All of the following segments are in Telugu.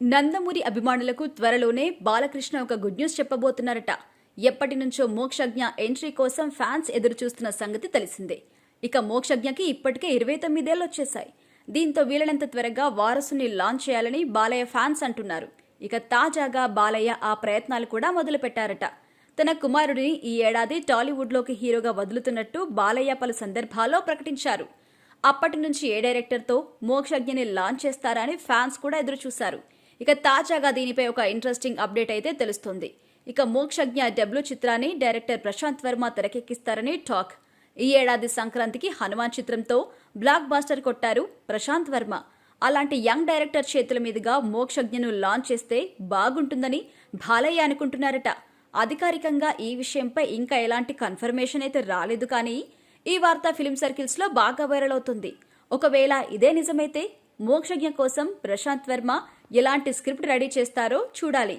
నందమూరి అభిమానులకు త్వరలోనే బాలకృష్ణ ఒక గుడ్ న్యూస్ చెప్పబోతున్నారట. ఎప్పటి నుంచో మోక్షజ్ఞ ఎంట్రీ కోసం ఫ్యాన్స్ ఎదురు చూస్తున్న సంగతి తెలిసిందే. ఇక మోక్షజ్ఞకి ఇప్పటికే ఇరవై తొమ్మిదేళ్ళు వచ్చేశాయి. దీంతో వీలైనంత త్వరగా వారసుని లాంచ్ చేయాలని బాలయ్య ఫ్యాన్స్ అంటున్నారు. ఇక తాజాగా బాలయ్య ఆ ప్రయత్నాలు కూడా మొదలుపెట్టారట. తన కుమారుడిని ఈ ఏడాది టాలీవుడ్లోకి హీరోగా వదులుతున్నట్టు బాలయ్య పలు సందర్భాల్లో ప్రకటించారు. అప్పటి నుంచి ఏ డైరెక్టర్తో మోక్షజ్ఞని లాంచ్ చేస్తారని ఫ్యాన్స్ కూడా ఎదురుచూశారు. ఇక తాజాగా దీనిపై ఒక ఇంట్రెస్టింగ్ అప్డేట్ అయితే తెలుస్తుంది. ఇక మోక్షజ్ఞ డబ్ల్యూ చిత్రాన్ని డైరెక్టర్ ప్రశాంత్ వర్మ తెరకెక్కిస్తారని టాక్ ఈ ఏడాది సంక్రాంతికి హనుమాన్ చిత్రంతో బ్లాక్ బాస్టర్ కొట్టారు ప్రశాంత్ వర్మ. అలాంటి యంగ్ డైరెక్టర్ చేతుల మీదుగా మోక్షజ్ఞను లాంచ్ చేస్తే బాగుంటుందని బాలయ్య అనుకుంటున్నారట. అధికారికంగా ఈ విషయంపై ఇంకా ఎలాంటి కన్ఫర్మేషన్ అయితే రాలేదు కానీ ఈ వార్త ఫిలిం సర్కిల్స్లో బాగా వైరల్ అవుతుంది. ఒకవేళ ఇదే నిజమైతే మోక్షజ్ఞ కోసం ప్రశాంత్ వర్మ ఎలాంటి స్క్రిప్ట్ రెడీ చేస్తారో చూడాలి.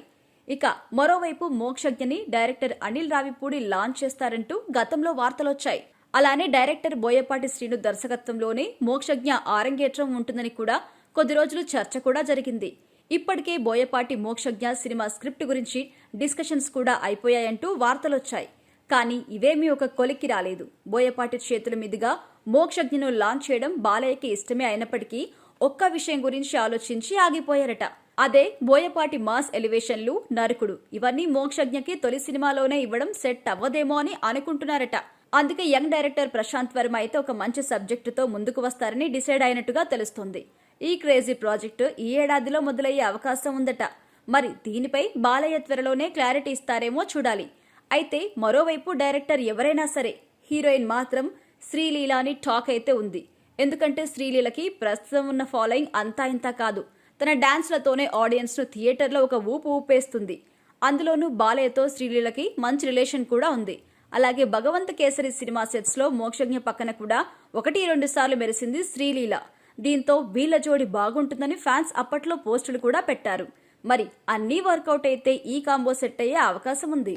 ఇక మరోవైపు మోక్షజ్ఞని డైరెక్టర్ అనిల్ రావిపూడి లాంచ్ చేస్తారంటూ గతంలో వార్తలొచ్చాయి. అలానే డైరెక్టర్ బోయపాటి శ్రీను దర్శకత్వంలోనే మోక్షజ్ఞ ఆరంగేట్రం ఉంటుందని కూడా కొద్ది రోజులు చర్చ కూడా జరిగింది. ఇప్పటికే బోయపాటి మోక్షజ్ఞ సినిమా స్క్రిప్ట్ గురించి డిస్కషన్స్ కూడా అయిపోయాయంటూ వార్తలొచ్చాయి. కానీ ఇవేమీ ఒక కొలిక్కి రాలేదు. బోయపాటి చేతుల మీదుగా మోక్షజ్ఞను లాంచ్ చేయడం బాలయ్యకి ఇష్టమే అయినప్పటికీ ఒక్క విషయం గురించి ఆలోచించి ఆగిపోయారట. అదే బోయపాటి మాస్ ఎలివేషన్లు నరకుడు. ఇవన్నీ మోక్షజ్ఞకి తొలి సినిమాలోనే ఇవ్వడం సెట్ అవ్వదేమో అని అనుకుంటున్నారట. అందుకే యంగ్ డైరెక్టర్ ప్రశాంత్ వర్మ అయితే ఒక మంచి సబ్జెక్టుతో ముందుకు వస్తారని డిసైడ్ అయినట్టుగా తెలుస్తుంది. ఈ క్రేజీ ప్రాజెక్టు ఈ ఏడాదిలో మొదలయ్యే అవకాశం ఉందట. మరి దీనిపై బాలయ్య త్వరలోనే క్లారిటీ ఇస్తారేమో చూడాలి. అయితే మరోవైపు డైరెక్టర్ ఎవరైనా సరే హీరోయిన్ మాత్రం శ్రీలీలాని టాక్ అయితే ఉంది. ఎందుకంటే శ్రీలీలకి ప్రస్తుతం ఉన్న ఫాలోయింగ్ అంతా ఇంతా కాదు. తన డాన్స్లతోనే ఆడియన్స్ను థియేటర్లో ఒక ఊపు ఊపేస్తుంది. అందులోనూ బాలయ్యతో శ్రీలీలకి మంచి రిలేషన్ కూడా ఉంది. అలాగే భగవంత కేసరి సినిమా సెట్స్లో మోక్షజ్ఞ పక్కన కూడా ఒకటి రెండు సార్లు మెరిసింది శ్రీలీల. దీంతో వీళ్ళ జోడి బాగుంటుందని ఫ్యాన్స్ అప్పట్లో పోస్టులు కూడా పెట్టారు. మరి అన్నీ వర్కౌట్ అయితే ఈ కాంబో సెట్ అయ్యే అవకాశం ఉంది.